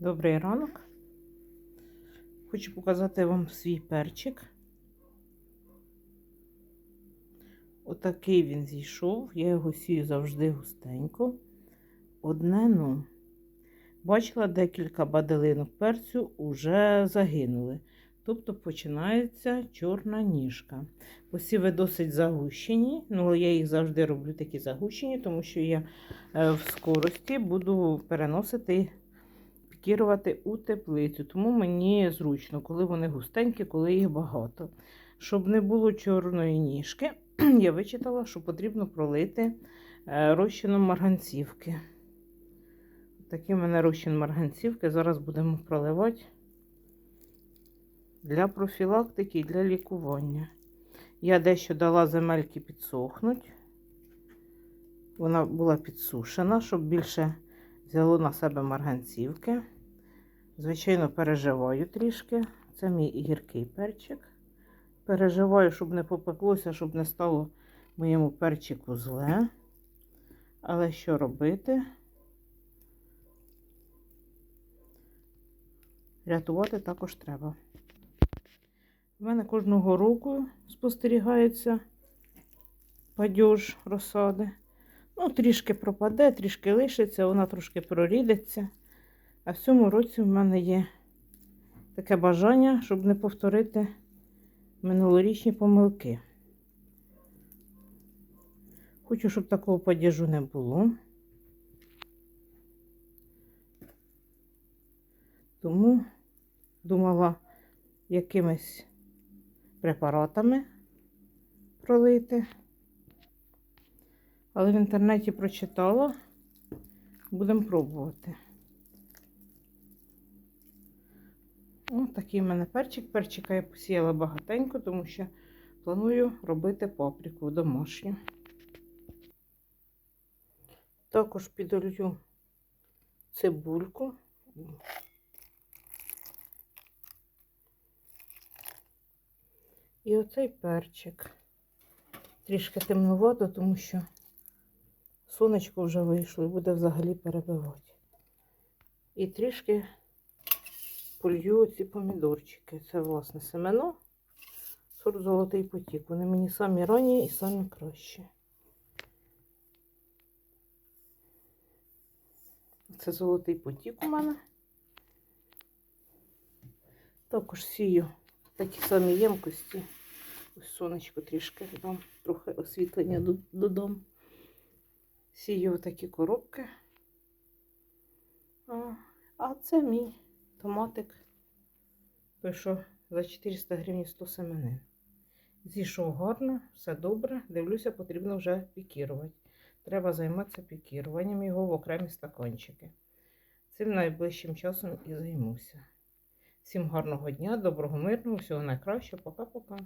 Добрий ранок. Хочу показати вам свій перчик. Отакий він зійшов. Я його сію завжди густенько. Одне, ну, бачила декілька баделинок перцю уже загинули. Тобто починається чорна ніжка. Посіви досить загущені. Ну, я їх завжди роблю такі загущені, тому що я е, в скорості буду переносити пікірувати у теплицю. Тому мені зручно, коли вони густенькі, коли їх багато. Щоб не було чорної ніжки, я вичитала, що потрібно пролити е, розчином марганцівки. Такий у мене розчин марганцівки. Зараз будемо проливати для профілактики і для лікування. Я дещо дала земельки підсохнуть. Вона була підсушена, щоб більше взяло на себе марганцівки. Звичайно, переживаю трішки. Це мій гіркий перчик. Переживаю, щоб не попеклося, щоб не стало моєму перчику зле. Але що робити? Рятувати також треба. У мене кожного року спостерігається падеж розсади. Ну, трішки пропаде, трішки лишиться, вона трошки прорідиться. А в цьому році в мене є таке бажання, щоб не повторити минулорічні помилки. Хочу, щоб такого падежу не було. Тому думала якимись препаратами пролити. Але в інтернеті прочитала. Будемо пробувати. Ось такий в мене перчик. Перчика я посіяла багатенько, тому що планую робити паприку домашню. Також підолью цибульку. І оцей перчик. Трішки темнувато, тому що сонечко вже вийшло і буде взагалі перебивати. І трішки полью ці помідорчики. Це, власне, семено. Сорт золотий потік. Вони мені самі ранні і самі кращі. Це золотий потік у мене. Також сію такі самі ємкості. Ось сонечко трішки дам трохи освітлення додому. Сію такі коробки. А, це мій томатик. Пишу за 400 гривень 100 семенин. Зійшов гарно, все добре. Дивлюся, потрібно вже пікірувати. Треба займатися пікіруванням його в окремі стаканчики. Цим найближчим часом і займуся. Всім гарного дня, доброго, мирного, всього найкращого. Пока-пока.